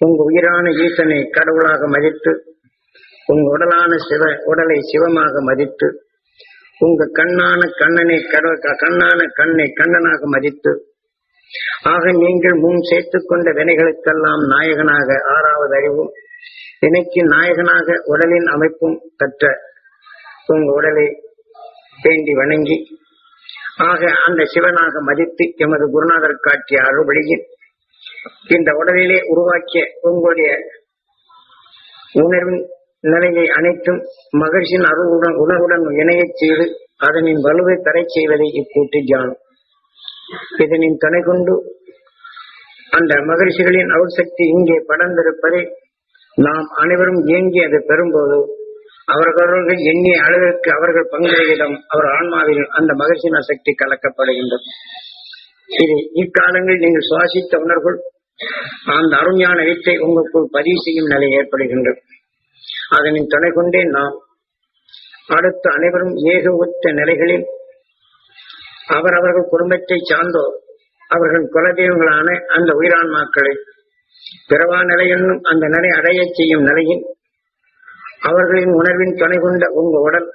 உங்க உயிரான ஈசனை கடவுளாக மதித்து உங்க உடலான சிவ உடலை சிவமாக மதித்து உங்க கண்ணான கண்ணனை கடவு கண்ணான கண்ணை கண்ணனாக மதித்து ஆக நீங்கள் முன் சேர்த்துக் கொண்ட வினைகளுக்கெல்லாம் நாயகனாக ஆறாவது அறிவும் வினைக்கு நாயகனாக உடலின் அமைப்பும் பெற்ற உங்க உடலை வேண்டி வணங்கி ஆக அந்த சிவனாக மதித்து எமது குருநாதர் காட்டிய அறுபடியில் இந்த உடலிலே உருவாக்கிய உங்களுடைய உணர்வின் நிலையை அனைத்தும் மகிழ்ச்சியின் அருளுடன் உணர்வுடன் இணையச் செய்து அதனின் வலுவை தரை செய்வதை இக்கூட்டு தியானம். இதனின் துணை கொண்டு அந்த மகிழ்ச்சிகளின் அவசக்தி இங்கே படர்ந்திருப்பதை நாம் அனைவரும் இயங்கி அதை பெறும்போது அவர்களுக்கு எண்ணிய அளவிற்கு அவர்கள் பங்குகளிடம் அவர் ஆன்மாவில் அந்த மகிழ்ச்சியின் சக்தி கலக்கப்படுகின்றது. இது இக்காலங்களில் நீங்கள் சுவாசித்த உணர்வுகள் அந்த அருஞான வித்தை உங்களுக்குள் பதிவு செய்யும் நிலை ஏற்படுகின்றது. அதனின் துணை கொண்டே நாம் அடுத்த அனைவரும் ஏக ஒத்த நிலைகளில் அவரவர்கள் குடும்பத்தை சார்ந்தோர் அவர்கள் குலதெய்வங்களான அந்த உயிரான்மாக்களை பிறவா நிலை என்னும் அந்த நிலை அடையச் செய்யும் நிலையில் அவர்களின் உணர்வின் துணை கொண்ட உங்க உடல்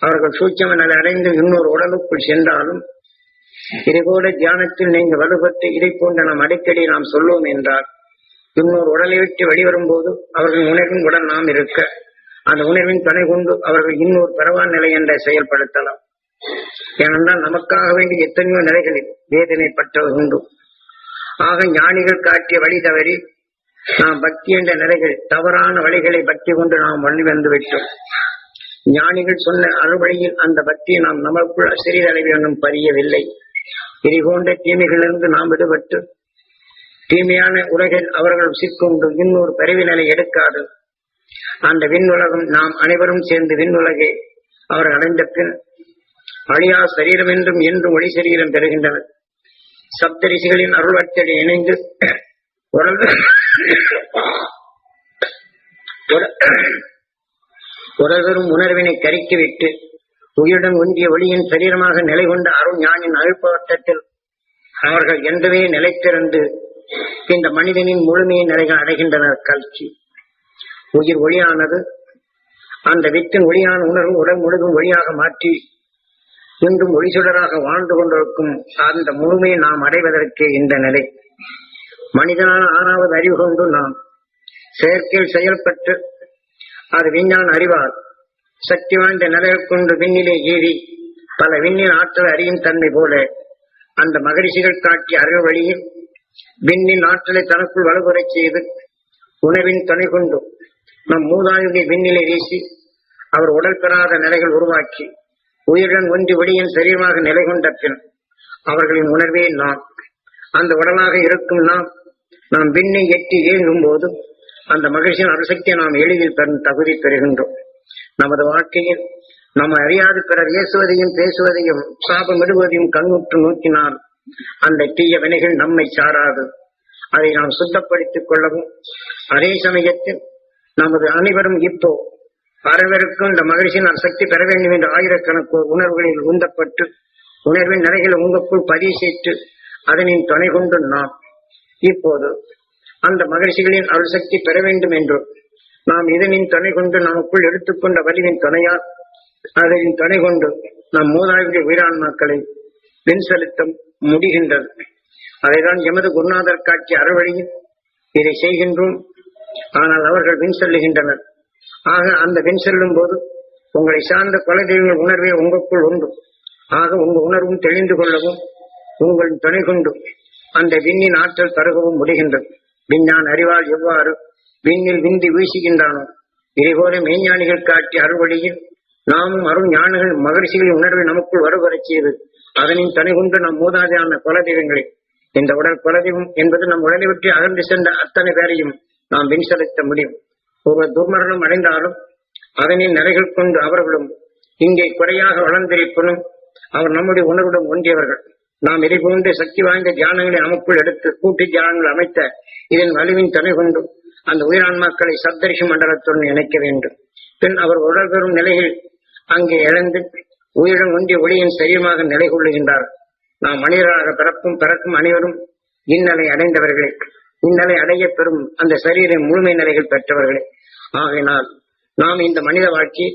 அவர்கள் சூட்சம நிலை அடைந்து இன்னொரு உடலுக்குள் சென்றாலும் இதுபோல தியானத்தில் நீங்கள் வலுப்பட்டு இதை போன்ற நாம் அடிக்கடி நாம் சொல்லுவோம் என்றால் இன்னொரு உடலை விட்டு வெளிவரும்போது அவர்கள் உணர்வின் உடன் நாம் இருக்க அந்த உணர்வின் துணை கொண்டு அவர்கள் இன்னொரு பரவா நிலை என்ற செயல்படுத்தலாம். ஏனென்றால் நமக்காக வேண்டிய எத்தனையோ நிலைகளில் வேதனைப்பட்டவர் உண்டு. ஆக ஞானிகள் காட்டிய வழி தவறி நாம் பக்தி என்ற நிலைகள் தவறான வழிகளை பக்தி கொண்டு நாம் வழி வந்து விட்டோம். ஞானிகள் சொன்ன அறுவழியில் அந்த பக்தியை நாம் நமக்குள் சிறிதளவு ஒன்றும் பரியவில்லை. இதை போன்ற தீமைகளிலிருந்து நாம் விடுபட்டு தீமையான உலகில் அவர்கள் சிக்கொண்டு இன்னொரு பிறவி நிலை எடுக்காது. அந்த விண்ணுலகம் நாம் அனைவரும் சேர்ந்து விண்ணுலகை அவர் அடைந்த பின் அழியா சரீரம் என்றும் என்றும் ஒளி சரீரம் பெறுகின்றனர் சப்தரிசிகளின் அருள்வட்டடி இணைந்து உடல் உடல்வரும் உணர்வினை கருக்கிவிட்டு உயிருடன் ஒன்றிய ஒளியின் சரீரமாக நிலை கொண்ட அருண் ஞானின் அழுப்பவட்டத்தில் அவர்கள் என்றவே நிலைத்திருந்து இந்த மனிதனின் முழுமையை நிலைகள் அடைகின்றனர் கல்வி உயிர் ஒளியானது அந்த வித்தின் ஒளியான உணர்வு உடல் முழுதும் ஒளியாக மாற்றி இன்றும் ஒளி சுடராக வாழ்ந்து கொண்டிருக்கும் அந்த முழுமையை நாம் அடைவதற்கு இந்த நிலை. மனிதனான ஆறாவது அறிவு கொண்டு நாம் செயற்கையில் செயல்பட்டு அது விஞ்ஞான அறிவார் சக்தி வாய்ந்த நிலைகள் கொண்டு விண்ணிலே ஏறி பல விண்ணின் ஆற்றல் அறியும் தன்மை போல அந்த மகரிஷிகள் காட்டிய அருள் வழியில் விண்ணின் ஆற்றலை தனக்குள் வலுபுறச் செய்து உணவின் துணை கொண்டு நம் மூதாயுகை விண்ணிலை வீசி அவர் உடல் பெறாத நிலைகள் உருவாக்கி உயிருடன் ஒன்றி ஒளியின் சரீரமாக நிலை கொண்ட பின் அவர்களின் உணர்வே நாம். அந்த உடலாக இருக்கும் நாம் நாம் விண்ணை எட்டி இயங்கும் போது அந்த மகிழ்ச்சியின் அருசக்தியை நாம் எளிதில் பெறும் தகுதி பெறுகின்றோம். நமது வாழ்க்கையில் நம்ம அறியாது பிறர் இயேசுவதையும் பேசுவதையும் சாபமிடுவதையும் கண்ணுற்று நோக்கினால் அந்த தீய வினைகள் நம்மை சாராது. அதை நாம் சுத்தப்படுத்திக் கொள்ளவும் அதே சமயத்தில் நமது அனைவரும் இப்போ அனைவருக்கும் இந்த மகிழ்ச்சியின் சக்தி பெற வேண்டும் என்ற ஆயிரக்கணக்கு உணர்வுகளில் உந்தப்பட்டு உணர்வின் நிலைகளை உங்களுக்குள் பதிவு செய்து அதனின் துணை கொண்டு நாம் இப்போது அந்த மகிழ்ச்சிகளின் அருள் சக்தி பெற வேண்டும் என்று நாம் இதனின் துணை கொண்டு நமக்குள் எடுத்துக்கொண்ட வலிவின் துணையால் அதனின் துணை கொண்டு நம் மூதாவிய உயிரான்மாக்களை பின் செலுத்த முடிகின்றது. அதைதான் எமது குருநாதர் காட்சி அறவழியில் இதை செய்கின்றோம். ஆனால் அவர்கள் வின் செல்லுகின்றனர். ஆக அந்த வின் செல்லும் போது உங்களை சார்ந்த குலதெய்வங்கள் உணர்வே உங்களுக்குள் உண்டு. ஆக உங்க உணர்வும் தெளிந்து கொள்ளவும் உங்கள் துணை கொண்டு அந்த விண்ணின் ஆற்றல் தருகவும் முடிகின்றது. விஞ்ஞான் அறிவால் எவ்வாறு விண்ணில் விந்தி வீசுகின்றானோ. இதேபோல மெய்ஞானிகள் காட்டிய அறுவழியில் நாமும் அருள் ஞானிகள் மகிழ்ச்சிகளின் உணர்வை நமக்குள் வருவரச் செய்து அதனின் தனி கொண்டு நம் மூதாதையான குலதெய்வங்களை. இந்த உடல் குலதெய்வம் என்பது நம் உடலை விட்டு அகன்று சென்ற அத்தனை பேரையும் நாம் வின் செலுத்த முடியும். ஒருவர் துர்மரணம் அடைந்தாலும் அதனின் நிறைகள் கொண்டு அவர்களும் இங்கே குறையாக வளர்ந்திருப்பனும் அவர் நம்முடைய உணர்வுடன் ஒன்றியவர்கள். நாம் இதை போன்ற சக்தி வாய்ந்த தியானங்களை நமக்குள் எடுத்து கூட்டு தியானங்கள் அமைத்த இதன் வலுவின் தனி கொண்டும் அந்த உயிரான்மாக்களை சப்தரிஷி மண்டலத்துடன் இணைக்க வேண்டும். பின் அவர் உடல் பெறும் நிலையில் அங்கே இழந்து உயிரிடம் ஒன்றிய ஒளியின் சரீரமாக நிலை கொள்ளுகின்றார் நாம் மனிதராக பிறப்பும் பிறக்கும் அனைவரும் இந்நிலை அடைந்தவர்களே. இந்நிலை அடைய பெறும் அந்த சரீர முழுமை நிலைகள் பெற்றவர்களே. ஆகையினால் நாம் இந்த மனித வாழ்க்கை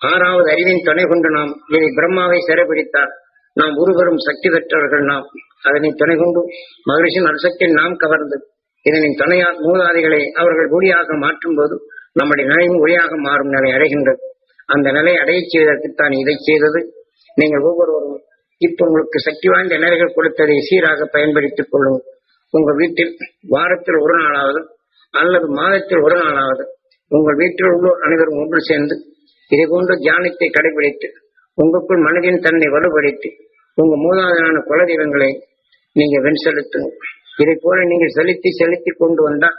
ஆறாவது அறிவின் துணை கொண்டு நாம் இதை பிரம்மாவை சிறைபிடித்தார் நாம் உருவரும் சக்தி பெற்றவர்கள் நாம். அதனை துணை கொண்டு மகிழ்ச்சி அரசத்தை நாம் கவர்ந்து இதனின் துணையார் மூதாதிகளை அவர்கள் ஒளியாக மாற்றும் போது நம்முடைய நிலையும் ஒளியாக மாறும் நிலை அடைகின்றது. அந்த நிலை அடைய செய்வதற்குத்தான் இதை செய்தது. நீங்கள் ஒவ்வொருவரும் இப்ப உங்களுக்கு சக்தி வாய்ந்த நிலைகள் கொடுத்ததை சீராக பயன்படுத்திக் கொள்ளுங்கள் உங்க வீட்டில் வாரத்தில் ஒரு நாளாவது அல்லது மாதத்தில் ஒரு நாளாவது உங்கள் வீட்டில் உள்ளோர் அனைவரும் ஒன்று சேர்ந்து இதை போன்ற தியானத்தை கடைபிடித்து உங்களுக்குள் மனதின் தன்னை வலுப்படுத்தி உங்க மூதாதையான குலதெய்வங்களை நீங்க வெண் செலுத்துங்கள். இதை போல நீங்கள் செலுத்தி செலுத்தி கொண்டு வந்தால்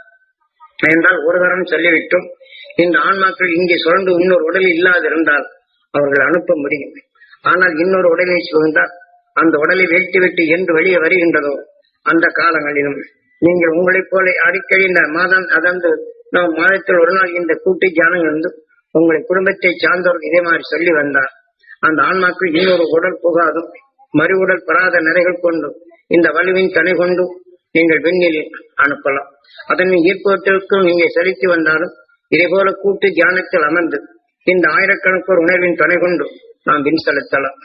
என்றால் ஒரு தரம் சொல்லிவிட்டும். இந்த ஆன்மாக்கள் இங்கே சுரண்டு இன்னொரு உடல் இல்லாதிருந்தால் அவர்கள் அனுப்ப முடியும். ஆனால் இன்னொரு உடலை சுழ்ந்தால் அந்த உடலை வெட்டி என்று வெளியே வருகின்றதோ அந்த காலங்களிலும். நீங்கள் உங்களைப் போல அடிக்கடி இந்த மாதம் அதாவது நாம் மாதத்தில் ஒரு நாள் இந்த கூட்டு தியானம் வந்து உங்கள் குடும்பத்தை சார்ந்தவர்கள் இதே மாதிரி சொல்லி வந்தார் அந்த ஆன்மாக்கள் இன்னொரு உடல் புகாதும் மறு உடல் பெறாத நிறைகள் கொண்டு இந்த வலுவின் தனி கொண்டு நீங்கள் விண்ணில் அனுப்பலாம். அதன் ஈர்ப்பத்திற்கும் நீங்கள் செலுத்தி வந்தாலும் இதே போல கூட்டு தியானத்தில் அமர்ந்து இந்த ஆயிரக்கணக்கோர் உணர்வின் துணை கொண்டு நாம் விண் செலுத்தலாம்.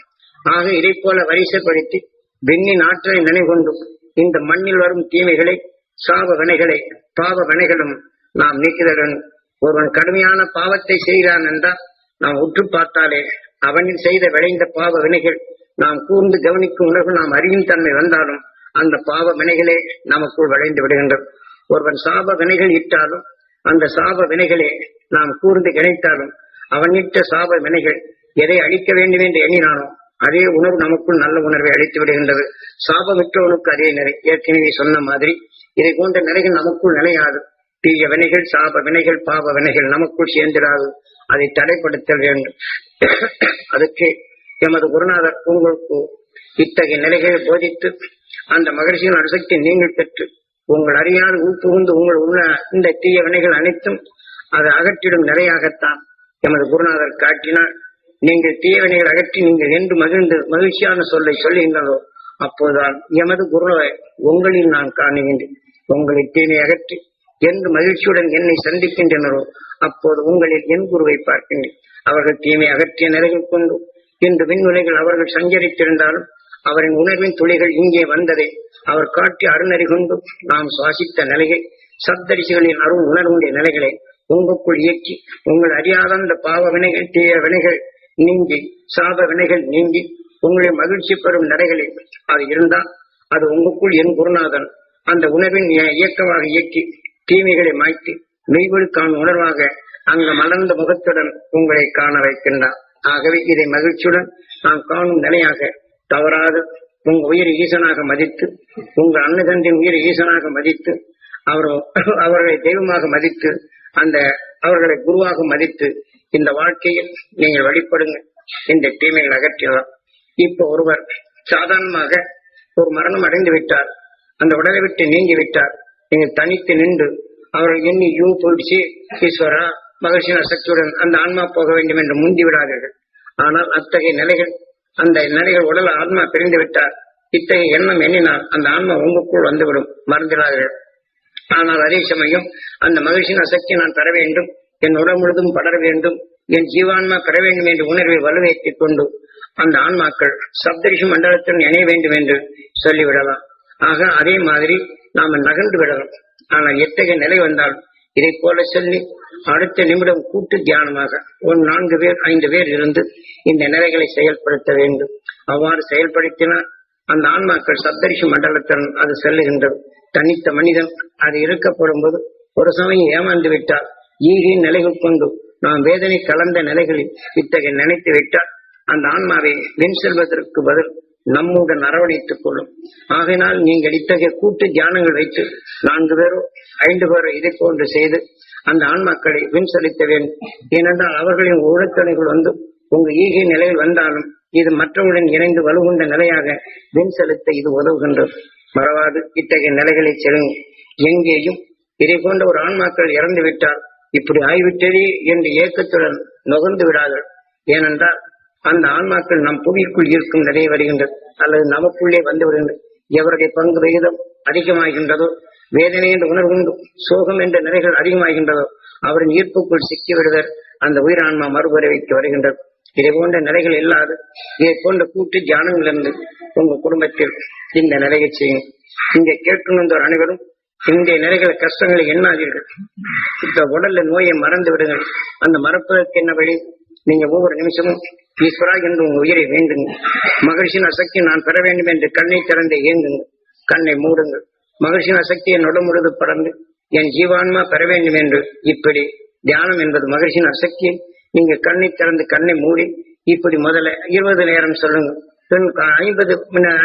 ஆக இதை போல வரிசைப்படுத்தி விண்ணின் ஆற்றலை நினைகொண்டு இந்த மண்ணில் வரும் தீமைகளை சாப வினைகளை பாவ வினைகளும் நாம் நீக்குதல் ஒருவன் கடுமையான பாவத்தை செய்கிறான் என்றால் நாம் உற்று பார்த்தாலே அவனில் செய்த விளைந்த பாவ வினைகள் நாம் கூர்ந்து கவனிக்கும் உணர்வு நாம் அறியும் தன்மை வந்தாலும் அந்த பாவ வினைகளே நமக்குள் விளைந்து விடுகின்றது ஒருவன் சாப வினைகள் இட்டாலும் அந்த சாப வினைகளே நாம் கூர்ந்து கிடைத்தாலும் அவனிட்ட சாப வினைகள் எதை அழிக்க வேண்டும் என்று எண்ணினானோ அதே உணர்வு நமக்குள் நல்ல உணர்வை அளித்து விடுகின்றது. சாபமிட்டவனுக்கு அதே நிலை. ஏற்கனவே சொன்ன மாதிரி இதை போன்ற நிலைகள் நமக்குள் நிலையாது. தீய வினைகள் சாப வினைகள் பாப வினைகள் நமக்குள் சேர்ந்திடாது. அதை தடைப்படுத்தல் வேண்டும். அதுக்கு எமது குருநாதர் உங்களுக்கு இத்தகைய நிலைகளை போதித்து அந்த மகிழ்ச்சியின் அணுசக்தி நீங்கள் பெற்று உங்கள் அறியாத உட்புகுந்து உங்கள் உள்ள இந்த தீய வினைகள் அனைத்தும் அதை அகற்றிடும் நிலையாகத்தான் எமது குருநாதர் காட்டினார். நீங்கள் தீய வினைகள் அகற்றி நீங்கள் என்று மகிழ்ந்து மகிழ்ச்சியான சொல்லை சொல்லுகின்றதோ அப்போதுதான் எமது குருவை உங்களில் நான் காணுகின்றேன். உங்களை தீமை அகற்றி என்று மகிழ்ச்சியுடன் என்னை சந்திக்கின்றனரோ அப்போது உங்களில் என் குருவை பார்க்கின்றேன். அவர்கள் தீமை அகற்றிய நிலையில் கொண்டு இன்று விண்ணுலைகள் அவர்கள் சஞ்சரித்திருந்தாலும் அவரின் உணர்வின் துளிகள் இங்கே வந்ததை. அவர் காட்டி அருணறி கொண்டு நாம் சுவாசித்த நிலையை சப்தரிசிகளின் அருண் உணர்வுடைய நிலைகளை உங்களுக்குள் இயக்கி உங்கள் அறியாத அந்த பாவ வினைகள் தீய வினைகள் நீங்கி சாப வினைகள் நீங்கி உங்களை மகிழ்ச்சி பெறும் நிலைகளில் அது இருந்தால் அது உங்களுக்குள் என் குருநாதன் அந்த உணர்வின் இயக்கமாக இயக்கி தீமைகளை மாய்த்து மெய்வழி உணர்வாக அங்கு மலர்ந்த முகத்துடன் உங்களை காண வைக்கின்றார். ஆகவே இதை மகிழ்ச்சியுடன் நாம் காணும் நிலையாக தவறாது. உங்க உயிர் ஈசனாக மதித்து உங்கள் அன்னதந்தின் உயிர் ஈசனாக மதித்து அவர் அவர்களை தெய்வமாக மதித்து அந்த அவர்களை குருவாக மதித்து இந்த வாழ்க்கையில் நீங்கள் வழிபடுங்க இந்த தீமையில் அகற்றலாம் இப்ப ஒருவர் சாதாரணமாக ஒரு மரணம் அடைந்து விட்டார். அந்த உடலை விட்டு நீங்கி விட்டார். நீங்கள் தனித்து நின்று அவர்கள் எண்ணி யூ போயிடுச்சு ஈஸ்வரா மகிழ்ச்சியின் சக்தியுடன் அந்த ஆன்மா போக வேண்டும் என்று முந்தி விடாதீர்கள். ஆனால் அத்தகைய நிலைகள் அந்த நடிகர் உடல் ஆத்மா பிரிந்து விட்டார். இத்தகைய எண்ணம் எண்ணினால் அந்த ஆன்மா உங்களுக்குள் வந்துவிடும். மறந்துடாதீர்கள் ஆனால் அதே சமயம் அந்த மகிழ்ச்சியின் அசக்தி நான் பெற வேண்டும். என் உடல் முழுதும் படர வேண்டும். என் ஜீவான்மா பெற வேண்டும் என்ற உணர்வை வலுவேற்றிக் கொண்டு அந்த ஆன்மாக்கள் சப்தரிஷி மண்டலத்துடன் இணைய வேண்டும் என்று சொல்லிவிடலாம். ஆக அதே மாதிரி நாம நகர்ந்து விடலாம். ஆனால் எத்தகைய நிலை வந்தால் இதை போல சொல்லி அடுத்த நிமிடம் கூட்டு தியானமாக ஒரு நான்கு பேர் ஐந்து பேர் இருந்து இந்த நிலைகளை செயல்படுத்த வேண்டும். அவ்வாறு செயல்படுத்தினால் அந்த ஆன்மாக்கள் சப்தரிஷி மண்டலத்துடன் அது செல்லுகின்றது. தனித்த மனிதன் அது இருக்கப்படும் போது ஒரு சமயம் ஏமாந்து விட்டால் ஈகை நிலைகள் கொண்டு நாம் வேதனை கலந்த நிலைகளில் இத்தகைய நினைத்து விட்டால் அந்த ஆன்மாவை வின் செல்வதற்கு பதில் நம்முடன் அரவணைத்துக் கொள்ளும். ஆகினால் நீங்கள் இத்தகைய கூட்டு தியானங்கள் வைத்து நான்கு பேரோ ஐந்து பேரோ இதை போன்று செய்து அந்த ஆன்மாக்களை வின் செலுத்த வேண்டும் ஏனென்றால் அவர்களின் உழைத்துணைகள் வந்து உங்க ஈகை நிலையில் வந்தாலும் இது மற்றவுடன் இணைந்து வலுகொண்ட நிலையாக வின் செலுத்த இது உதவுகின்றது. மறவாது இத்தகைய நிலைகளை செல்லுங்க எங்கேயும் இதை போன்ற ஒரு ஆன்மாக்கள் இறந்து விட்டால் இப்படி ஆய்விட்டதே என்று ஏக்கத்துடன் நுகர்ந்து விடாதல் ஏனென்றால் அந்த ஆன்மாக்கள் நம் புவிக்குள் இருக்கும் நிறைய வருகின்றது அல்லது நமக்குள்ளே வந்து வருகின்றது எவருடைய பங்கு விகிதம் அதிகமாகின்றதோ வேதனை என்ற உணர்வுண்டு சோகம் என்ற நிலைகள் அதிகமாகின்றதோ அவரின் ஈர்ப்புக்குள் சிக்கி விடுதல் அந்த உயிரான்மா மறுபறவைக்கு வருகின்றது. இதை போன்ற நிலைகள் இல்லாது இதை போன்ற கூட்டு தியானங்களிலிருந்து உங்க குடும்பத்தில் இந்த நிலையை செய்யும் இங்கே கேட்கணும் அனைவரும் இந்த நிலைகள் கஷ்டங்களை எண்ணாதீர்கள். இந்த உடல்ல நோயை மறந்து விடுங்கள். அந்த மறப்பதற்கு என்ன வழி? நீங்க ஒவ்வொரு நிமிஷமும் ஈஸ்வரா என்று உங்க உயிரை வேண்டுங்கள் மகிழ்ச்சியின் அசக்தி நான் பெற வேண்டும் என்று கண்ணை திறந்து இயங்குங்கள் கண்ணை மூடுங்கள். மகிழ்ச்சியின் அசக்தி என் உடம்புழுது பறந்து என் ஜீவான்மா பெற வேண்டும் என்று இப்படி தியானம் என்பது மகிழ்ச்சியின் அசக்தியை நீங்க கண்ணை திறந்து கண்ணை மூடி இப்படி முதல்ல இருபது நேரம் சொல்லுங்க. ஐம்பது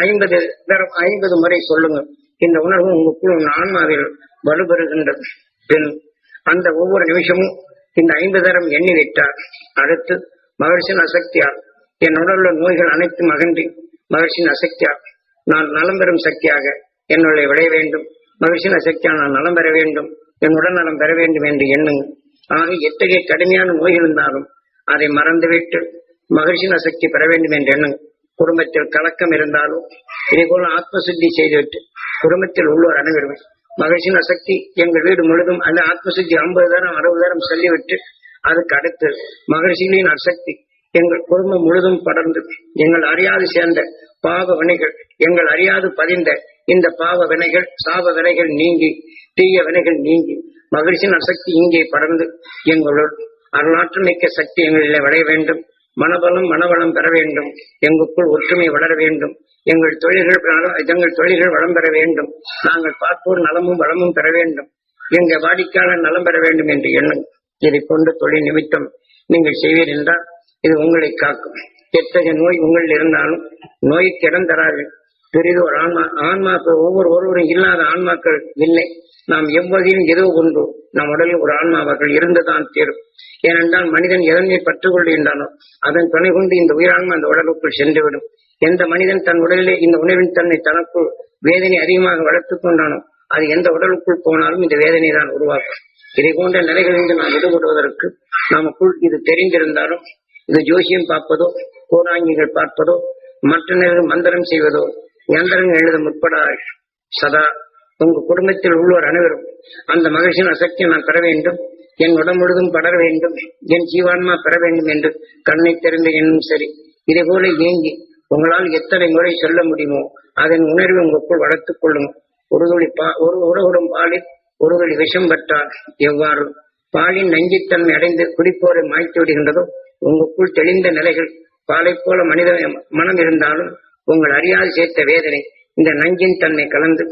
ஐம்பது நேரம் ஐம்பது முறை சொல்லுங்க. இந்த உணர்வு உங்களுக்குள் ஆன்மாவில் வலுபெறுகின்றது. பின் அந்த ஒவ்வொரு நிமிஷமும் இந்த ஐம்பது தரம் எண்ணி விட்டார் அடுத்து மகிழ்ச்சியின் அசக்தியால் என் உடலுள்ள நோய்கள் அனைத்தும் அகன்றி மகர்ஷின் அசக்தியால் நான் நலம் பெறும் சக்தியாக என்னுடைய விளைய வேண்டும். மகிழ்ச்சியின் அசக்தியால் நான் நலம் பெற வேண்டும். என் உடல் நலம் பெற வேண்டும் என்று எண்ணுங்க. ஆக எத்தகைய கடுமையான நோய் இருந்தாலும் அதை மறந்துவிட்டு மகிழ்ச்சியின் அசக்தி பெற வேண்டும் என்று எண்ணுங்க. குடும்பத்தில் கலக்கம் இருந்தாலும் இதே போல ஆத்மசுத்தி செய்துவிட்டு குடும்பத்தில் உள்ளோர் அணுகிடுவேன் மகிழ்ச்சியின் அசக்தி எங்கள் வீடு முழுதும் அந்த ஆத்மசக்தி ஐம்பது தரம் அறுபது தரம் சொல்லிவிட்டு அதுக்கு அடுத்து மகர்ஷிகளின் அசக்தி எங்கள் குடும்பம் முழுதும் படர்ந்து. எங்கள் அறியாது சேர்ந்த பாவ வினைகள் எங்கள் அறியாது பதிந்த இந்த பாவ வினைகள் சாப வினைகள் நீங்கி தீய வினைகள் நீங்கி. மகிழ்ச்சியின் அசக்தி இங்கே படர்ந்து. எங்களுள் அருளாற்றல் மிக்க சக்தி எங்களில் விளைய வேண்டும். மனபலம் மனவளம் பெற வேண்டும். எங்களுக்குள் ஒற்றுமை வளர வேண்டும். எங்கள் தொழில்கள் எங்கள் தொழில்கள் வளம் பெற வேண்டும். நாங்கள் பார்ப்போர் நலமும் வளமும் பெற வேண்டும். எங்கள் வாடிக்கையாளர் நலம் பெற வேண்டும் என்று எண்ணம் இதை கொண்டு தொழில் நிமித்தம் நீங்கள் செய்வீர் என்றால் இது உங்களை காக்கும். எத்தகைய நோய் உங்களில் இருந்தாலும் நோய் இடம் பெரிது பெரிதோர் ஆன்மா ஆன்மாக்கள் ஒவ்வொரு ஒருவரும் இல்லாத ஆன்மாக்கள் இல்லை. நாம் எவ்வகையிலும் ஏதோ ஒன்று நம் உடலில் ஒரு ஆன்மாவர்கள் இருந்துதான் தேரும். ஏனென்றால் மனிதன் எதனை பற்றுக் கொள்கின்றானோ அதன் துணை கொண்டு இந்த உயிரான்மா அந்த உடலுக்குள் சென்றுவிடும். எந்த மனிதன் தன் உடலிலே இந்த உணவின் தன்னை தனக்குள் வேதனை அதிகமாக வளர்த்துக் கொண்டானோ அது எந்த உடலுக்குள் போனாலும் இந்த வேதனை தான் உருவாக்கும். இதை போன்ற நிலைகளிலிருந்து நாம் விடுபடுவதற்கு நமக்குள் இது தெரிந்திருந்தாலும் இது ஜோசியம் பார்ப்பதோ கோராங்கிகள் பார்ப்பதோ மற்ற நேரம் மந்திரம் செய்வதோ யந்திரங்கள் எழுத முற்படாய் சதா உங்க குடும்பத்தில் உள்ளோர் அனைவரும் அந்த மகிழ்ச்சியின் அசக்தியை நான் பெற வேண்டும் என் உடம்பு முழுதும் படர வேண்டும் என் ஜீவான்மா பெற வேண்டும் என்று கண்ணை திறந்த என்னும் சரி. இதே போல ஏங்கி உங்களால் எத்தனை முறை சொல்ல முடியுமோ அதன் உணர்வை உங்களுக்குள் வளர்த்துக் கொள்ளும். ஒரு துளி பா ஒரு உடகுடும் பாலில் ஒரு துளி விஷம் பெற்றால் எவ்வாறு? பாலின் நஞ்சித்தன்மை அடைந்து குடிப்போரை மாய்த்து விடுகின்றதோ உங்களுக்குள் தெளிந்த நிலைகள் பாலை போல மனித மனம் இருந்தாலும் உங்கள் அறியாது சேர்த்த வேதனை இந்த நஞ்சின் தன்மை கலந்து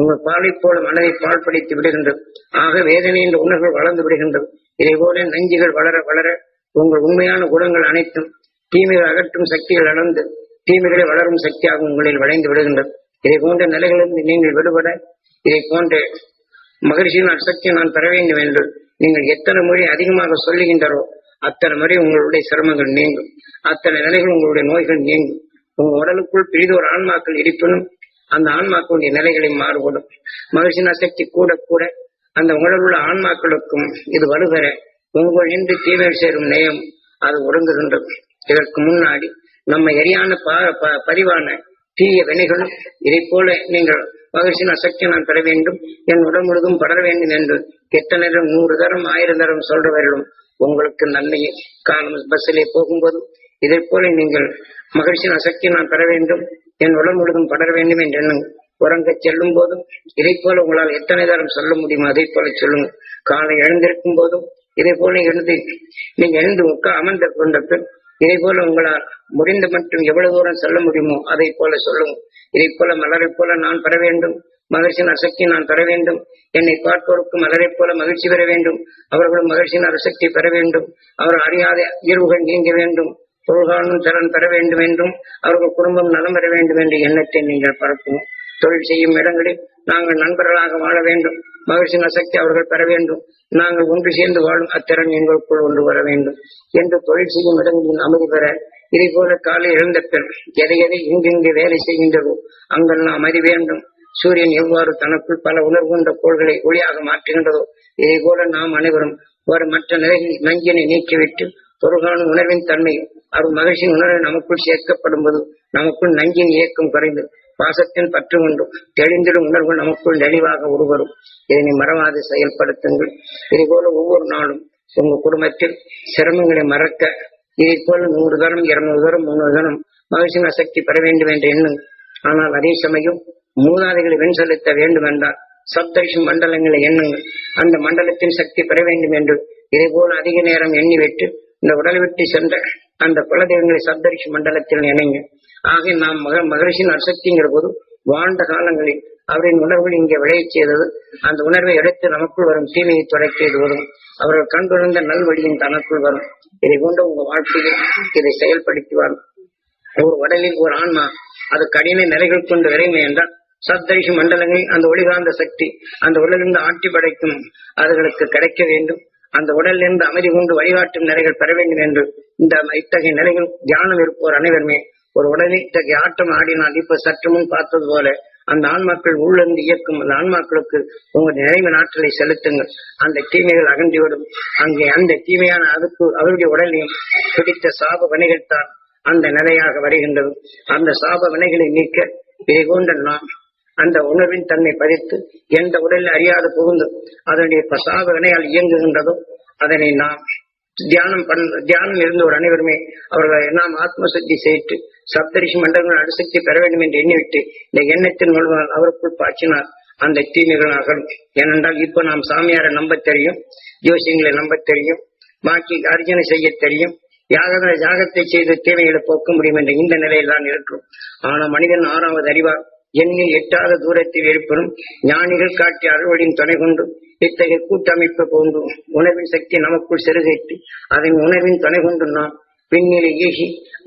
உங்கள் பாலை போல மனதை பால் படித்து விடுகின்றது. ஆக வேதனை என்ற உணர்வுகள் வளர்ந்து விடுகின்றது. இதை போல நஞ்சுகள் வளர வளர உங்கள் உண்மையான குணங்கள் அனைத்தும் தீமைகள் அகற்றும் சக்திகள் அளந்து தீமைகளை வளரும் சக்தியாக உங்களில் வளைந்து விடுகின்றது. இதை போன்ற நிலைகளிலிருந்து நீங்கள் விடுபட இதை போன்ற மகிழ்ச்சியின் அசக்தியை நான் பெற வேண்டும் என்று நீங்கள் எத்தனை மொழி அதிகமாக சொல்லுகின்றரோ அத்தனை முறை உங்களுடைய சிரமங்கள் நீங்கும். அத்தனை நிலைகள் உங்களுடைய நோய்கள் நீங்கும். உங்க உடலுக்குள் பிரிதோர் ஆன்மாக்கள் இருப்பினும் அந்த ஆன்மாக்களுடைய நிலைகளை மாறுபடும். மகிழ்ச்சியின் அசக்தி கூட கூட அந்த உடலுள்ள உள்ள ஆன்மாக்களுக்கும் இது வலுபெற உங்கள் இன்று தீமை சேரும் நேயம் அது ஒடுங்குகின்றது இதற்கு முன்னாடி நம்ம எரியான ப- பதிவான தீய வினைகளும் இதை போல நீங்கள் மகிழ்ச்சியின் அசக்தி நான் பெற வேண்டும் என் உடல் முழுதும் படர வேண்டும் என்று எத்தனை நேரம் நூறு தரம் ஆயிரம் தரம் சொல்றவர்களும் உங்களுக்கு நன்மையை காணும் பஸ்ஸிலே போகும்போது இதை போல நீங்கள் மகிழ்ச்சியின் அசக்தி நான் பெற வேண்டும். என் உடல் முழுதும் படர வேண்டும் என்று எண்ணுங்கள் உறங்க செல்லும் போதும் இதை போல உங்களால் எத்தனை தரம் சொல்ல முடியுமோ அதை போல சொல்லுங்க. காலை எழுந்திருக்கும் போதும் இதை போல எழுந்து நீங்க எழுந்து உட்கா அமர்ந்த கொண்ட பின் இதை போல உங்களால் முடிந்த மட்டும் எவ்வளவு தூரம் சொல்ல முடியுமோ அதை போல சொல்லுங்க. இதை போல மலரை போல நான் பெற வேண்டும். மகிழ்ச்சியின் அசக்தி நான் பெற வேண்டும். என்னை பார்ப்போருக்கு மலரை போல மகிழ்ச்சி பெற வேண்டும். அவர்களும் மகிழ்ச்சியின் அரசக்தி பெற வேண்டும். அவர் அறியாத இயல்புகள் நீங்க வேண்டும். பொருள்காணும் திறன் பெற வேண்டும் என்றும் அவர்கள் குடும்பம் நலம் பெற வேண்டும் என்ற எண்ணத்தை நீங்கள் பரப்புவோம். தொழில் செய்யும் இடங்களில் நாங்கள் நண்பர்களாக வாழ வேண்டும். மகிழ்ச்சி நசக்தி அவர்கள் பெற வேண்டும். நாங்கள் ஒன்று சேர்ந்து வாழும் அத்திறன் எங்களுக்குள் ஒன்று வர வேண்டும். என்று தொழில் செய்யும் இடங்களில் அமைதி பெற இதை போல காலை எழுந்த பெண் எதை எதை இங்கெங்கு வேலை செய்கின்றதோ அங்கெல்லாம் அமைதி வேண்டும். சூரியன் எவ்வாறு தனக்குள் பல உணர்வு கொண்ட கோள்களை ஒளியாக மாற்றுகின்றதோ இதை போல நாம் அனைவரும் ஒரு மற்ற நிலைகளில் நஞ்சினை நீக்கிவிட்டு பொருளான உணர்வின் தன்மை அவர் மகிழ்ச்சியின் உணர்வு நமக்குள் சேர்க்கப்படும் போது நமக்குள் நஞ்சின் இயக்கம் குறைந்து பாசத்தின் பற்று கொண்டு தெளிந்திடும் உணர்வு நமக்குள் நெளிவாக உருவரும். இதனை மறவாது செயல்படுத்துங்கள். இதுபோல ஒவ்வொரு நாளும் உங்க குடும்பத்தில் சிரமங்களை மறக்க இதை போல நூறு தரம் இருநூறு தரம் முன்னூறு தரம் மகிழ்ச்சின சக்தி பெற வேண்டும் என்று எண்ணும் ஆனால் அதே சமயம் மூதாதைகளை வெண் செலுத்த வேண்டும் என்றால் சப்தரிஷி மண்டலங்களை எண்ணுங்கள். அந்த மண்டலத்தின் சக்தி பெற வேண்டும் என்று இதே போல அதிக நேரம் எண்ணிவிட்டு இந்த உடலை விட்டு சென்ற அந்த குலதெய்வங்களை சப்தரிஷி மண்டலத்தில் இணைங்க. ஆக நாம் மக மகரிஷின் அசக்திங்கிற போது வாழ்ந்த காலங்களில் அவரின் உணர்வுகள் இங்கே விளையச் செய்தது. அந்த உணர்வை எடுத்து நமக்குள் வரும் தீமையை தொடக்கியது செய்துவதும் அவர்கள் கண்டுணர்ந்த நல்வழியின் தனக்குள் வரும். இதை கொண்டு உங்க வாழ்க்கையில் இதை செயல்படுத்துவார். ஒரு உடலில் ஒரு ஆன்மா அது கடின நிலைகள் கொண்டு விரைமை என்றால் சப்தரிஷி மண்டலங்களில் அந்த ஒளிகாந்த சக்தி அந்த உடலிருந்து ஆட்டி படைக்கும் அதுகளுக்கு கிடைக்க வேண்டும். அந்த உடலிலிருந்து அமைதி கொண்டு வழிகாட்டும் நிலைகள் பெற வேண்டும் என்று இந்த இத்தகைய நிலைகள் தியானம் இருப்போர் அனைவருமே. ஒரு உடலில் இத்தகைய ஆட்டம் ஆடினால் இப்ப சற்று முன் பார்த்தது போல அந்த ஆன்மாக்கள் உள்ளிருந்து இயக்கும் அந்த ஆன்மாக்களுக்கு உங்கள் நினைவு ஆற்றலை செலுத்துங்கள். அந்த தீமைகள் அகன்றிவிடும். அங்கே அந்த தீமையான அதுக்கு அவருடைய உடலையும் பிடித்த சாப வினைகள் தான் அந்த நிலையாக வருகின்றது. அந்த சாப வினைகளை நீக்க இதை கொண்ட நாம் அந்த உணர்வின் தன்மை பதித்து எந்த உடலில் அறியாது புகுந்து அதனுடைய பிரசாத வினையால் இயங்குகின்றதோ அதனை நாம் தியானம் பண்ண தியானம் இருந்த ஒரு அனைவருமே அவர்களை நாம் ஆத்ம சக்தி செய்து சப்தரிஷி மண்டலங்கள் அணுசக்தி பெற வேண்டும் என்று எண்ணிவிட்டு இந்த எண்ணத்தின் மூலமாக அவருக்குள் பாய்ச்சினார். அந்த தீமைகள் அகலும். ஏனென்றால் இப்ப நாம் சாமியாரை நம்ப தெரியும் ஜோசியங்களை நம்ப தெரியும் பாக்கி அர்ஜனை செய்ய தெரியும் யாக யாகத்தை செய்து தீமைகளை போக்க முடியும் என்ற இந்த நிலையில் தான் இருக்கும் ஆனால் மனிதன் ஆறாவது அறிவார் என்னை எட்டாத தூரத்தில் இருப்பதும் ஞானிகள் காட்டிய அறுவடியின் துணை கொண்டு இத்தகைய கூட்டமைப்பு கொண்டு உணவின் சக்தி நமக்குள் செருகைத்து அதன் உணவின் துணை கொண்டு நாம் பின்னிலை ஏகி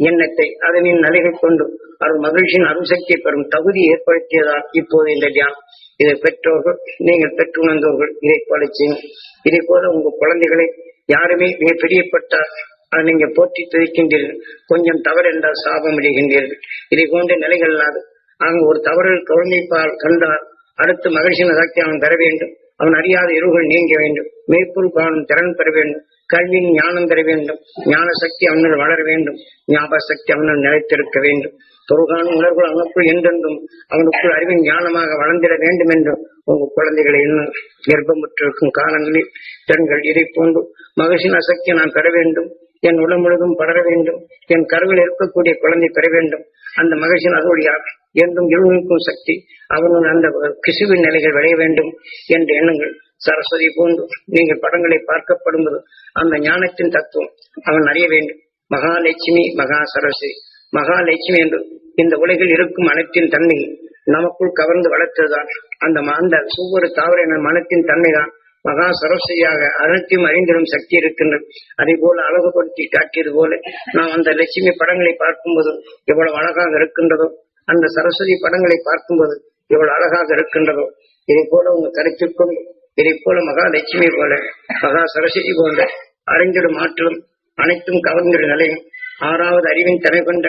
எண்ணத்தை அதனின் நிலைகள் கொண்டு அருள் மகிழ்ச்சியின் அருள்சக்தியை பெறும் தகுதி ஏற்படுத்தியதால் இப்போது இந்த தியானம். இதை பெற்றோர்கள் நீங்கள் பெற்று உணர்ந்தவர்கள் இதை போல செய்யும். இதை போல உங்க குழந்தைகளை யாருமே மிக பிரியப்பட்டால் அதை நீங்க போற்றி துதிக்கின்றீர்கள். கொஞ்சம் தவறு என்றால் சாபம் அடைகின்றீர்கள். இதை போன்ற நிலைகள் இல்லாது அவன் ஒரு தவறு குழந்தைப்பால் கண்டால் அடுத்து மகிழ்ச்சியின் சக்தி அவன் பெற வேண்டும். அவன் அறியாத இருவுகள் நீங்க வேண்டும். மேற்பொருள் காணும் திறன் பெற வேண்டும். கல்வியின் ஞானம் பெற வேண்டும். ஞான சக்தி அவனில் வளர வேண்டும். ஞாபக சக்தி அவனில் நிலைத்திருக்க வேண்டும். தொழுகாணும் உணர்வுகள் அவனுக்குள் என்றென்றும் அவனுக்குள் அறிவின் ஞானமாக வளர்ந்திட வேண்டும் என்றும் உங்கள் குழந்தைகளை இன்னும் கர்ப்பமுற்றிருக்கும் காலங்களில் பெண்கள் இதை போன்று மகிழ்ச்சியின் அசக்தியை நான் பெற வேண்டும். என் உடல் முழுதும் படர வேண்டும். என் கருவில் இருக்கக்கூடிய குழந்தை பெற வேண்டும். அந்த மகிழ்ச்சியின் அதோடியாக என்றும் இருவருக்கும் சக்தி. அவனும் அந்த கிசுவின் நிலைகள் விளைய வேண்டும் என்ற எண்ணங்கள். சரஸ்வதி போன்று நீங்கள் படங்களை பார்க்கப்படும்போது அந்த ஞானத்தின் தத்துவம் அவன் அறிய வேண்டும். மகாலட்சுமி மகா சரஸ்வதி. மகாலட்சுமி என்று இந்த உலகில் இருக்கும் அனைத்தின் தன்மை நமக்குள் கவர்ந்து வளர்த்ததுதான். அந்த அந்த ஒவ்வொரு தாவர மனத்தின் தன்மைதான். மகா சரஸ்வதியாக அனைத்தையும் அறிந்திடும் சக்தி இருக்கின்றது அதே போல அழகுபடுத்தி காட்டியது போல நாம் அந்த லட்சுமி படங்களை பார்க்கும்போது எவ்வளவு அழகாக இருக்கின்றதோ அந்த சரஸ்வதி படங்களை பார்க்கும்போது எவ்வளவு அழகாக இருக்கின்றதோ இதை போல உங்க கருத்திற்கும் இதை போல மகாலட்சுமி போல மகா சரஸ்வதி போன்ற அறிஞ்சிடும் ஆற்றலும் அனைத்தும் கவர்ந்திடும் நிலையும் ஆறாவது அறிவின் தலை கொண்ட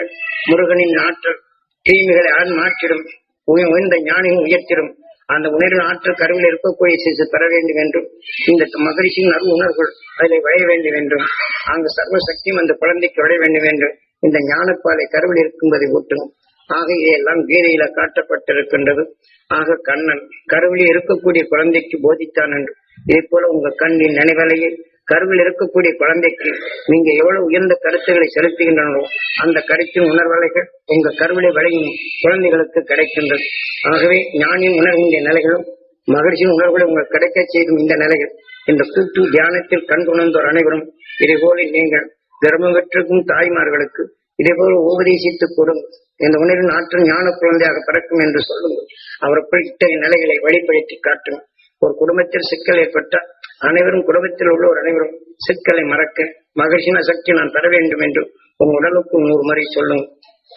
முருகனின் ஆற்றல் தீமைகளை ஆண் மாற்றிடும் உயர்ந்த ஞானியும் உயர்த்திடும் அந்த உணர்வு ஆற்றல் கருவில் இருக்கக்கூடிய சிசு பெற வேண்டும் என்றும் இந்த மகிழ்ச்சியின் அருள் உணர்வுகள் அதில் விளைய வேண்டும் என்றும் அங்கு சர்வ சக்தியும் அந்த குழந்தைக்கு விளைய வேண்டும் என்றும் இந்த ஞானப்பாலை கருவில் இருக்கும்பதை ஊட்டும் ஆக இதையெல்லாம் கீதையில காட்டப்பட்டிருக்கின்றது. ஆக கண்ணன் கருவில் இருக்கக்கூடிய குழந்தைக்கு போதித்தான் என்று. இதே போல உங்க கண்ணின் நினைவலையை கருவில் இருக்கக்கூடிய குழந்தைக்கு நீங்க எவ்வளவு உயர்ந்த கருத்துக்களை செலுத்துகின்றனோ அந்த கருத்தின் உணர்வலைகள் உங்க கருவிலை விளையும் குழந்தைகளுக்கு கிடைக்கின்றது. ஆகவே ஞானின் உணர்கின்ற நிலைகளும் மகிழ்ச்சியின் உணர்வுகளை உங்களுக்கு கிடைக்க செய்யும் இந்த நிலைகள். இந்த கூட்டு தியானத்தில் கண்டுணர்ந்தோர் அனைவரும் இதேபோல நீங்கள் கர்மம் பெற்றிருக்கும் தாய்மார்களுக்கு இதேபோல உபதேசித்துக் கொடுங்கள் இந்த உணர்வின் ஆற்றல் ஞான குழந்தையாக பிறக்கும் என்று சொல்லுங்கள். அவருக்குள் இத்தகைய நிலைகளை வெளிப்படுத்தி காட்டுங்கள் ஒரு குடும்பத்தில் சிக்கல் ஏற்பட்டால் அனைவரும் குடும்பத்தில் உள்ளோர் அனைவரும் சிக்கலை மறக்க மகிழ்ச்சின சக்தி நான் பெற வேண்டும் என்று உன் உடலுக்கு நூறு முறை சொல்லும்.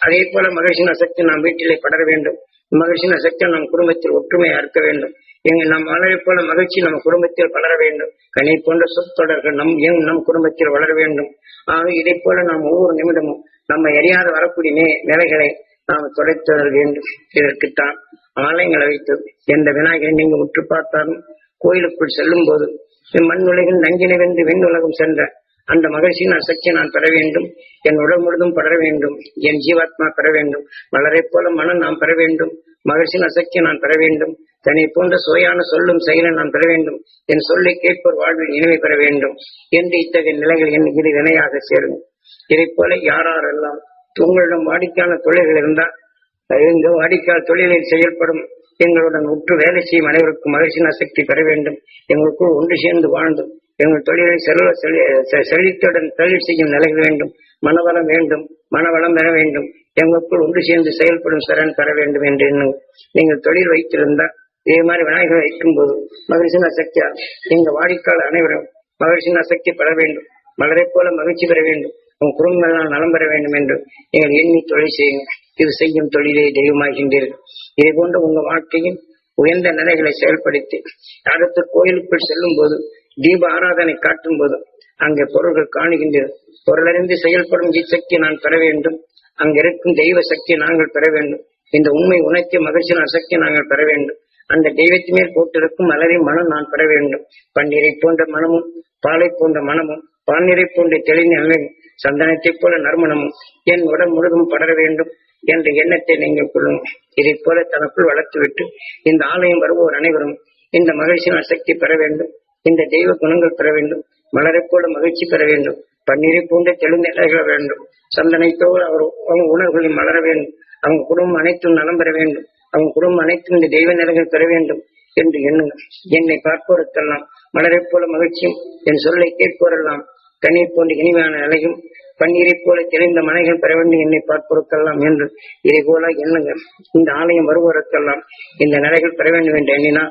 அதே போல மகிழ்ச்சின சக்தி நாம் வீட்டிலே படர வேண்டும். மகிழ்ச்சின சக்தி நம் குடும்பத்தில் ஒற்றுமையா இருக்க வேண்டும். எங்க நம் வளரை போல மகிழ்ச்சி நம்ம குடும்பத்தில் வளர வேண்டும். கனி போன்ற சொற்றொடர்கள் நம் எங் நம் குடும்பத்தில் வளர வேண்டும். ஆக இதை போல நாம் ஒவ்வொரு நிமிடமும் நம்ம எரியாத வரக்கூடிய நே- நிலைகளை நாம் தொலைத்து வர வேண்டும். இதற்குத்தான் ஆலயங்களை வைத்து எந்த விநாயகரை நீங்க உற்று பார்த்தாலும் கோயிலுக்குள் செல்லும் போது மண் உலகில் நஞ்சினை வென்று விண் உலகம் சென்ற அந்த மகிழ்ச்சியின் அசக்தியை நான் பெற வேண்டும். என் உடல் முழுதும் படர வேண்டும். என் ஜீவாத்மா பெற வேண்டும். மலரை போல மனம் நாம் பெற வேண்டும். மகிழ்ச்சியின் அசக்தியை நான் பெற வேண்டும். தன்னை போன்ற சுவையான சொல்லும் செயலை நான் பெற வேண்டும். என் சொல்லை கேட்போர் வாழ்வில் இனிமை பெற வேண்டும். என்று இத்தகைய நிலைகள் என் இது வினையாக சேரும். இதை போல யாரெல்லாம் உங்களிடம் வாடிக்கையான தொழில்கள் இருந்தால் இந்த வாடிக்கையாளர் தொழிலில் செயல்படும் எங்களுடன் உற்று வேலை செய்யும் அனைவருக்கும் மகிழ்ச்சியின் சக்தி பெற வேண்டும். எங்களுக்குள் ஒன்று சேர்ந்து வாழ்ந்து எங்கள் தொழிலை செல்வ செழித்துடன் தொழில் செய்யும் நிலை வேண்டும். மனவளம் வேண்டும் மனவளம் பெற வேண்டும். எங்களுக்குள் ஒன்று சேர்ந்து செயல்படும் சரண் பெற வேண்டும் என்று நீங்கள் தொழில் வைத்திருந்தால் இதே மாதிரி விநாயகர் வைக்கும் போது மகிழ்ச்சியின் சக்தியால் எங்க வாடிக்கையாளர் அனைவரும் மகிழ்ச்சியின் சக்தி பெற வேண்டும். மலரை போல மகிழ்ச்சி பெற வேண்டும். உன் குடும்பங்கள் நலம் பெற வேண்டும் என்று நீங்கள் எண்ணி தொழில் செய்யுங்கள். இது செய்யும் தொழிலே தெய்வமாகின்றீர்கள் இதை போன்ற உங்க வாழ்க்கையின் உயர்ந்த நிலைகளை செயல்படுத்தி அடுத்த கோயிலுக்குள் செல்லும் போது தீப ஆராதனை காட்டும் போது அங்கே பொருள்கள் காணுகின்றது பொருளறிந்து செயல்படும் இச்சக்தி நான் பெற வேண்டும். அங்க இருக்கும் தெய்வ சக்தியை நாங்கள் பெற வேண்டும். இந்த உண்மை உணர்த்திய மகிழ்ச்சியின் சக்தி நாங்கள் பெற வேண்டும். அந்த தெய்வத்தின் மேல் போட்டிருக்கும் மலரின் மனம் நான் பெற வேண்டும். பன்னீரை போன்ற மனமும் பாலை போன்ற மனமும் பால்நீரை போன்ற தெளிந்த நிலையும் சந்தனத்தைப் போல நறுமணமும் என் உடல் முழுதும் படர வேண்டும். என்ற எண்ணத்தை நீங்கள் கொள்ளுங்கள். இதைப் போல தனக்குள் வளர்த்துவிட்டு இந்த ஆலயம் வருவோர் அனைவரும் இந்த மகிழ்ச்சியான சக்தி பெற வேண்டும். இந்த தெய்வ குணங்கள் பெற வேண்டும். மலரைப் போல மகிழ்ச்சி பெற வேண்டும். பன்னீரை போன்ற தெளிந்த வேண்டும். சந்தனைத்தோடு அவர் அவங்க உணர்வுகளில் மலர வேண்டும். அவங்க குடும்பம் அனைத்தும் நலம் பெற வேண்டும். அவங்க குடும்பம் அனைத்தும் இந்த தெய்வ நிலைகள் பெற வேண்டும் என்று எண்ணுங்கள். என்னை பார்ப்போருக்கெல்லாம் மலரைப் போல மகிழ்ச்சியும் என் சொல்லை கேட்போரெல்லாம் கண்ணீர் போன்ற இனிமையான நிலையும் பன்னீரை போல தெளிந்த மனைகள் பெற வேண்டும் என்னை பார்ப்போருக்கெல்லாம் என்று இதை போல எண்ணுங்கள் இந்த ஆலயம் வருவோருக்கெல்லாம் இந்த நிலைகள் பெற வேண்டும் என்று எண்ணினா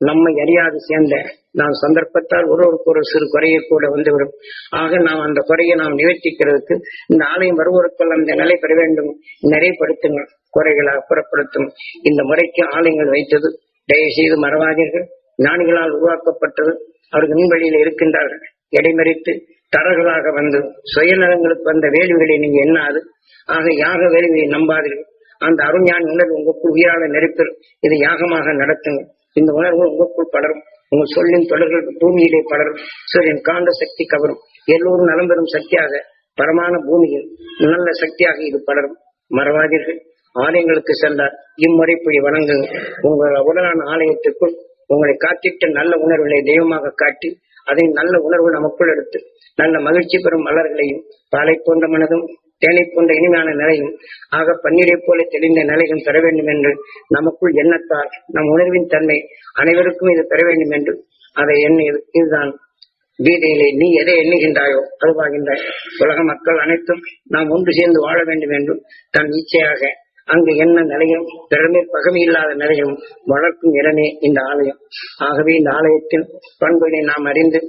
நம்மை அறியாது சேர்ந்த நாம் சந்தர்ப்பத்தால் ஒருவருக்கு ஒரு சிறு குறையை கூட வந்துவிடும். ஆக நாம் அந்த குறையை நாம் நிவர்த்திக்கிறதுக்கு இந்த ஆலயம் வருவோருக்கெல்லாம் இந்த நிலை பெற வேண்டும். நிறைப்படுத்துங்கள் குறைகளை அப்புறப்படுத்தும். இந்த முறைக்கு ஆலயங்கள் வைத்தது தயவு செய்து மறவாதீர்கள். ஞானிகளால் உருவாக்கப்பட்டது. அவர்கள் முன்வழியில் இருக்கின்றார்கள். இடைமறித்து தரகளாக வந்து சுயநலங்களுக்கு வந்த வேள்விகளை நீங்க எண்ணாது. ஆக யாக வேள்வியை நம்பாதீர்கள். அந்த அருஞானி உணர்வு உங்களுக்குள் உயிரான நெருப்பில் இது யாகமாக நடத்துங்க. இந்த உணர்வு உங்களுக்குள் படரும். உங்கள் சொல்லின் தொடர்கள் பூமியிலே படரும். சூரியன் காந்த சக்தி கவரும். எல்லோரும் நலம் பெறும் சக்தியாக பரமான பூமியில் நல்ல சக்தியாக இது படரும். மறவாதீர்கள். ஆலயங்களுக்கு சென்றார் இம்முறைப்படி வணங்குங்கள் உங்கள் உடலான ஆலயத்திற்குள் உங்களை காத்திட்ட நல்ல உணர்வுகளை தெய்வமாக காட்டி அதை நல்ல உணர்வு நமக்குள் எடுத்து நல்ல மகிழ்ச்சி பெறும் மலர்களையும் பாலை போன்ற மனதும் தேனை போன்ற இனிமையான நிலையும் ஆக பன்னீரை போல தெளிந்த நிலையும் பெற வேண்டும் என்று நமக்குள் எண்ணத்தால் நம் உணர்வின் தன்மை அனைவருக்கும் இது பெற வேண்டும் என்று அதை எண்ணி இதுதான் கீதையிலே நீ எதை எண்ணுகின்றாயோ அதுவாகின்ற உலக மக்கள் அனைத்தும் நாம் ஒன்று சேர்ந்து வாழ வேண்டும் என்றும் தன் இச்சையாக அங்கு என்ன நிலையும்? பிறமே பகமை இல்லாத நிலையும் வளர்க்கும் இடமே இந்த ஆலயம். ஆகவே இந்த ஆலயத்தின் பண்புகளை நாம் அறிந்து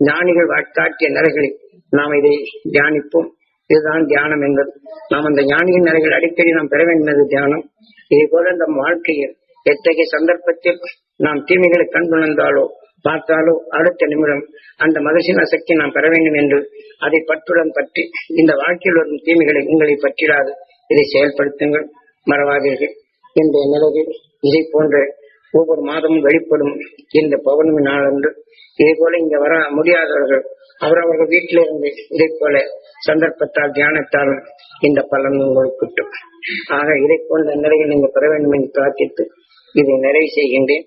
ஞானிகள் காட்டிய நிலைகளில் நாம் இதை தியானிப்போம். இதுதான் தியானம் என்பது. நாம் அந்த ஞானியின் நிலைகள் அடிக்கடி நாம் பெற வேண்டியது தியானம். இதே போல இந்த வாழ்க்கையில் எத்தகைய சந்தர்ப்பத்தில் நாம் தீமைகளை கண்டுணர்ந்தாலோ பார்த்தாலோ அடுத்த நிமிடம் அந்த மகசின சக்தி நாம் பெற வேண்டும் என்று அதை பற்றுடன் பற்றி இந்த வாழ்க்கையில் வரும் தீமைகளை உங்களை பற்றிடாது. இதை செயல்படுத்துங்கள். மறவாதீர்கள். இந்த நிலையில் இதை போன்ற ஒவ்வொரு மாதமும் வெளிப்படும் இந்த பௌர்ணமி நாளன்று இதே போல இங்க வர முடியாதவர்கள் அவரவர்கள் வீட்டிலிருந்து இதை போல சந்தர்ப்பத்தால் தியானத்தாலும் இந்த பலன் உங்களுக்கு கிட்டும். ஆக இதை போன்ற நிலையில் நீங்க பெற வேண்டும் என்று பிரார்த்தித்து இதை நிறைவு செய்கின்றேன்.